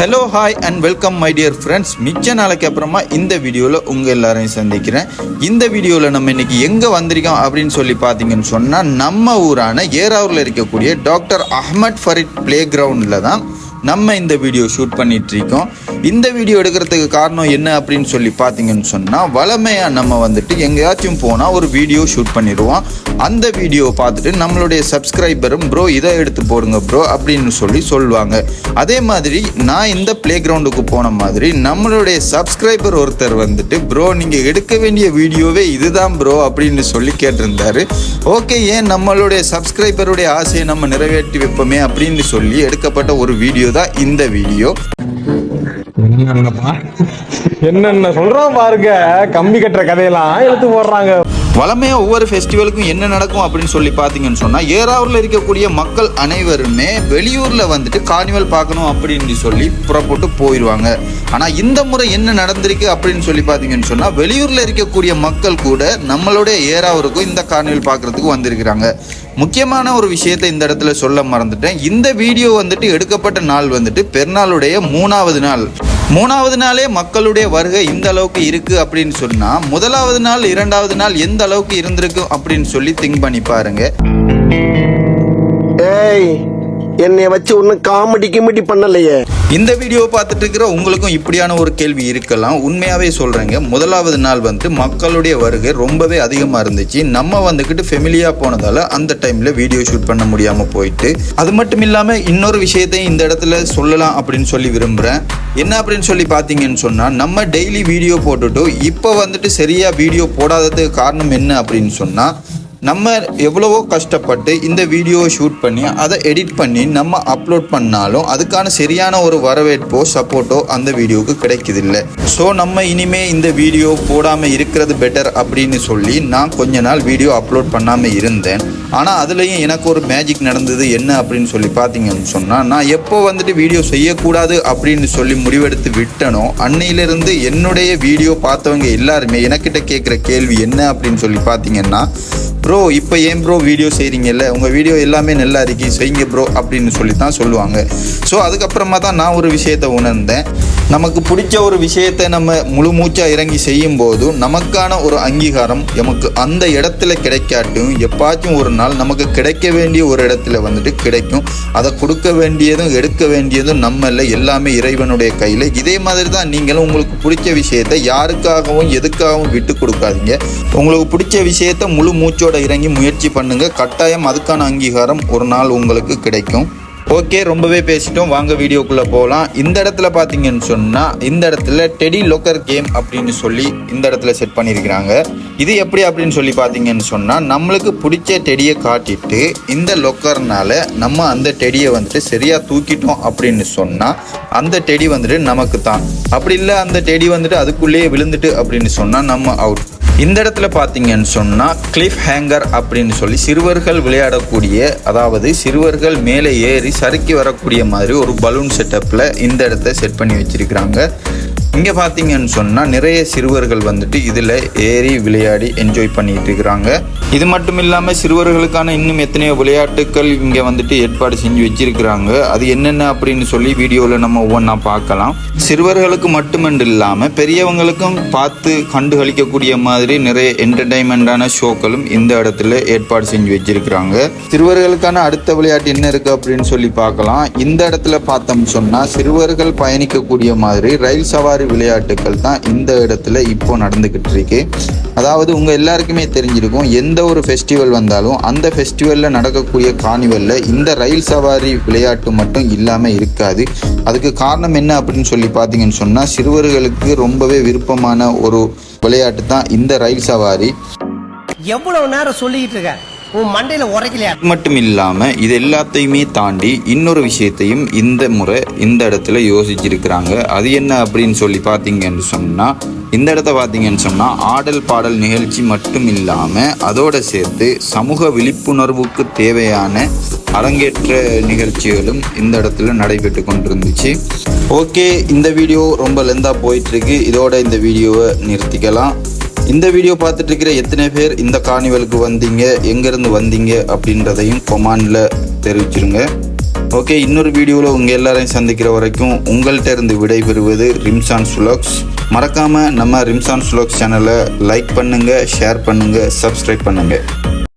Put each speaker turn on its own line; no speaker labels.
Hello hi and welcome my dear friends மிச்ச நாளைக்கு அப்புறமா இந்த வீடியோவில் உங்கள் எல்லாரையும் சந்திக்கிறேன். இந்த வீடியோவில் நம்ம இன்னைக்கு எங்கே வந்திருக்கோம் அப்படின்னு சொல்லி பார்த்தீங்கன்னு சொன்னால் நம்ம ஊரான ஏராவூரில் இருக்கக்கூடிய டாக்டர் அஹ்மத் ஃபரிட் பிளே கிரவுண்டில் தான் நம்ம இந்த வீடியோ ஷூட் பண்ணிட்டு இருக்கோம் இந்த வீடியோ எடுக்கிறதுக்கு காரணம் என்ன அப்படின்னு சொல்லி பார்த்தீங்கன்னு சொன்னால் வளமையாக நம்ம வந்துட்டு எங்கேயாச்சும் போனால் ஒரு வீடியோ ஷூட் பண்ணிடுவோம். அந்த வீடியோவை பார்த்துட்டு நம்மளுடைய சப்ஸ்கிரைபரும் ப்ரோ இதை எடுத்து போடுங்க ப்ரோ அப்படின்னு சொல்லி சொல்லுவாங்க. அதே மாதிரி நான் இந்த பிளே கிரவுண்டுக்கு போன மாதிரி நம்மளுடைய சப்ஸ்கிரைபர் ஒருத்தர் வந்துட்டு ப்ரோ நீங்கள் எடுக்க வேண்டிய வீடியோவே இதுதான் ப்ரோ அப்படின்னு சொல்லி கேட்டிருந்தாரு. ஓகே ஏன் நம்மளுடைய சப்ஸ்கிரைபருடைய ஆசையை நம்ம நிறைவேற்றி வைப்போமே? அப்படின்னு சொல்லி எடுக்கப்பட்ட ஒரு வீடியோ தான் இந்த வீடியோ.
என்ன என்னென்ன சொல்றோம் பாருங்க. கம்பி கட்டுற கதையெல்லாம் எடுத்து போடுறாங்க.
வளமையாக ஒவ்வொரு ஃபெஸ்டிவலுக்கும் என்ன நடக்கும் அப்படின்னு சொல்லி பார்த்தீங்கன்னு சொன்னால் ஏறாவூரில் இருக்கக்கூடிய மக்கள் அனைவருமே வெளியூரில் வந்துட்டு கார்னிவல் பார்க்கணும் அப்படின்னு சொல்லி புறப்பட்டு போயிடுவாங்க ஆனால் இந்த முறை என்ன நடந்திருக்கு அப்படின்னு சொல்லி பார்த்தீங்கன்னு சொன்னால் வெளியூரில் இருக்கக்கூடிய மக்கள் கூட நம்மளுடைய ஏறாவூருக்கும் இந்த கார்னிவல் பார்க்குறதுக்கு வந்திருக்கிறாங்க. முக்கியமான ஒரு விஷயத்தை இந்த இடத்துல சொல்ல மறந்துட்டேன். இந்த வீடியோ வந்துட்டு எடுக்கப்பட்ட நாள் வந்துட்டு பெருநாளுடைய மூணாவது நாள். மூணாவது நாளே மக்களுடைய வருகை இந்த அளவுக்கு இருக்கு அப்படின்னு சொன்னா முதலாவது நாள் இரண்டாவது நாள் எந்த அளவுக்கு இருந்திருக்கும் அப்படின்னு சொல்லி திங்க் பண்ணி பாருங்க.
ஏய் என்னை வச்சு ஒன்னும் காமெடி கிமெடி பண்ணலையே.
இந்த வீடியோ பார்த்துட்டு இருக்கிற உங்களுக்கும் இப்படியான ஒரு கேள்வி இருக்கலாம். உண்மையாவே சொல்றேங்க. முதலாவது நாள் வந்து மக்களுடைய வருகை ரொம்பவே அதிகமா இருந்துச்சு. நம்ம வந்துக்கிட்டு ஃபெமிலியா போனதால அந்த டைம்ல வீடியோ ஷூட் பண்ண முடியாம போயிட்டு அது மட்டும் இல்லாம இன்னொரு விஷயத்தையும் இந்த இடத்துல சொல்லலாம் அப்படின்னு சொல்லி விரும்புறேன். என்ன அப்படின்னு சொல்லி பார்த்தீங்கன்னு சொன்னா நம்ம டெய்லி வீடியோ போட்டுட்டு இப்போ வந்துட்டு சரியா வீடியோ போடாததுக்கு காரணம் என்ன அப்படின்னு சொன்னா நம்ம எவ்வளவோ கஷ்டப்பட்டு இந்த வீடியோவை ஷூட் பண்ணி அதை எடிட் பண்ணி நம்ம அப்லோட் பண்ணாலும் அதுக்கான சரியான ஒரு வரவேற்போ சப்போர்ட்டோ அந்த வீடியோவுக்கு கிடைக்குதில்ல. ஸோ நம்ம இனிமே இந்த வீடியோ போடாமல் இருக்கிறது பெட்டர் அப்படின்னு சொல்லி நான் கொஞ்ச நாள் வீடியோ அப்லோட் பண்ணாமல் இருந்தேன். ஆனால் அதுலேயும் எனக்கு ஒரு மேஜிக் நடந்தது என்ன அப்படின்னு சொல்லி பார்த்தீங்கன்னு சொன்னால் நான் எப்போ வந்துட்டு வீடியோ செய்யக்கூடாது அப்படின்னு சொல்லி முடிவெடுத்து விட்டனோ அன்னையிலிருந்து என்னுடைய வீடியோ பார்த்தவங்க எல்லாருமே எனக்கிட்ட கேட்குற கேள்வி என்ன அப்படின்னு சொல்லி பார்த்தீங்கன்னா ப்ரோ இப்போ ஏன் ப்ரோ வீடியோ செய்கிறீங்கல்ல உங்கள் வீடியோ எல்லாமே நல்லா இருக்கு செய்யுங்க ப்ரோ அப்படின்னு சொல்லி தான் சொல்லுவாங்க. ஸோ அதுக்கப்புறமா தான் நான் ஒரு விஷயத்தை உணர்ந்தேன். நமக்கு பிடிச்ச ஒரு விஷயத்தை நம்ம முழு மூச்சாக இறங்கி செய்யும் போது நமக்கான ஒரு அங்கீகாரம் நமக்கு அந்த இடத்துல கிடைக்காட்டும் எப்பாச்சும் ஒரு சொன்னால் நமக்கு கிடைக்க வேண்டிய ஒரு இடத்துல வந்துட்டு கிடைக்கும். அதை கொடுக்க வேண்டியதும் எடுக்க வேண்டியதும் நம்ம இல்லை எல்லாமே இறைவனுடைய கையில். இதே மாதிரி தான் நீங்களும் உங்களுக்கு பிடிச்ச விஷயத்தை யாருக்காகவும் எதுக்காகவும் விட்டு கொடுக்காதீங்க. உங்களுக்கு பிடிச்ச விஷயத்த முழு மூச்சோட இறங்கி முயற்சி பண்ணுங்கள் கட்டாயம் அதுக்கான அங்கீகாரம் ஒரு நாள் உங்களுக்கு கிடைக்கும். ஓகே ரொம்பவே பேசிட்டோம். வாங்க வீடியோக்குள்ளே போகலாம் இந்த இடத்துல பார்த்தீங்கன்னு சொன்னால் இந்த இடத்துல டெடி லோக்கர் கேம் அப்படின்னு சொல்லி இந்த இடத்துல செட் பண்ணியிருக்கிறாங்க இது எப்படி அப்படின்னு சொல்லி பார்த்தீங்கன்னு சொன்னால் நம்மளுக்கு பிடிச்ச டெடியை காட்டிட்டு இந்த லொக்கர்னால் நம்ம அந்த டெடியை வந்துட்டு சரியாக தூக்கிட்டோம் அப்படின்னு சொன்னால் அந்த டெடி வந்துட்டு நமக்கு தான் அப்படி இல்லை அந்த டெடி வந்துட்டு அதுக்குள்ளேயே விழுந்துட்டு அப்படின்னு சொன்னால் நம்ம அவுட் இந்த இடத்துல பார்த்தீங்கன்னு சொன்னால் கிளிஃப் ஹேங்கர் அப்படின்னு சொல்லி சிறுவர்கள் விளையாடக்கூடிய அதாவது சிறுவர்கள் மேலே ஏறி சறுக்கி வரக்கூடிய மாதிரி ஒரு பலூன் செட்டப்பில் இந்த இடத்த செட் பண்ணி வச்சுருக்கிறாங்க. இங்கே பார்த்தீங்கன்னு சொன்னால் நிறைய சிறுவர்கள் வந்துட்டு இதில் ஏறி விளையாடி என்ஜாய் பண்ணிட்டு இருக்கிறாங்க. இது மட்டும் இல்லாமல் சிறுவர்களுக்கான இன்னும் எத்தனையோ விளையாட்டுக்கள் இங்கே வந்துட்டு ஏற்பாடு செஞ்சு வச்சிருக்கிறாங்க. அது என்னென்ன அப்படின்னு சொல்லி வீடியோவில் நம்ம ஒவ்வொன்றா பார்க்கலாம். சிறுவர்களுக்கு மட்டுமன்று இல்லாமல் பெரியவங்களுக்கும் பார்த்து கண்டுகளிக்கக்கூடிய மாதிரி நிறைய என்டர்டைன்மெண்ட்டான ஷோக்களும் இந்த இடத்துல ஏற்பாடு செஞ்சு வச்சிருக்கிறாங்க. சிறுவர்களுக்கான அடுத்த விளையாட்டு என்ன இருக்குது அப்படின்னு சொல்லி பார்க்கலாம். இந்த இடத்துல பார்த்தோம் சொன்னால் சிறுவர்கள் பயணிக்கக்கூடிய மாதிரி ரயில் சவாரி விளையாட்டுகள் தான் இந்த இடத்துல இப்போ நடந்துக்கிட்டு இருக்கு. அதாவது உங்கள் எல்லாருக்குமே தெரிஞ்சிருக்கும் எந்த ஒரு ஃபெஸ்டிவல் வந்தாலும் அந்த ஃபெஸ்டிவலில் நடக்கக்கூடிய கார்னிவலில் இந்த ரயில் சவாரி விளையாட்டு மட்டும் இல்லாமல் இருக்காது. அதுக்கு காரணம் என்ன அப்படின்னு சொல்லி பார்த்தீங்கன்னு சொன்னால் சிறுவர்களுக்கு ரொம்பவே விருப்பமான ஒரு விளையாட்டு தான் இந்த ரயில் சவாரி.
எவ்வளவு நேரம் சொல்லிக்கிட்டு இருக்க? உன் மண்டையில உரைக்கலையா?
அது மட்டும் இல்லாமல் இது எல்லாத்தையுமே தாண்டி இன்னொரு விஷயத்தையும் இந்த முறை இந்த இடத்துல யோசிச்சிருக்கிறாங்க. அது என்ன அப்படின்னு சொல்லி பார்த்தீங்கன்னு சொன்னால் இந்த இடத்த பார்த்தீங்கன்னு சொன்னால் ஆடல் பாடல் நிகழ்ச்சி மட்டும் இல்லாமல் அதோடு சேர்த்து சமூக விழிப்புணர்வுக்கு தேவையான அரங்கேற்ற நிகழ்ச்சிகளும் இந்த இடத்துல நடைபெற்று கொண்டிருந்துச்சு. ஓகே இந்த வீடியோ ரொம்ப லெந்தாக போயிட்டுருக்கு இதோட இந்த வீடியோவை நிறுத்திக்கலாம். இந்த வீடியோ பார்த்துட்டு இருக்கிற எத்தனை பேர் இந்த கார்னிவலுக்கு வந்தீங்க? எங்கேருந்து வந்தீங்க? அப்படின்றதையும் கொமாண்டில் தெரிவிச்சிருங்க. ஓகே இன்னொரு வீடியோவில் உங்கள் எல்லாரையும் சந்திக்கிற வரைக்கும் உங்கள்கிட்ட இருந்து விடைபெறுவது ரிம்சான் சுலாக்ஸ் மறக்காமல் நம்ம ரிம்சான் சுலாக்ஸ் சேனலை லைக் பண்ணுங்கள் ஷேர் பண்ணுங்கள் சப்ஸ்கிரைப் பண்ணுங்கள்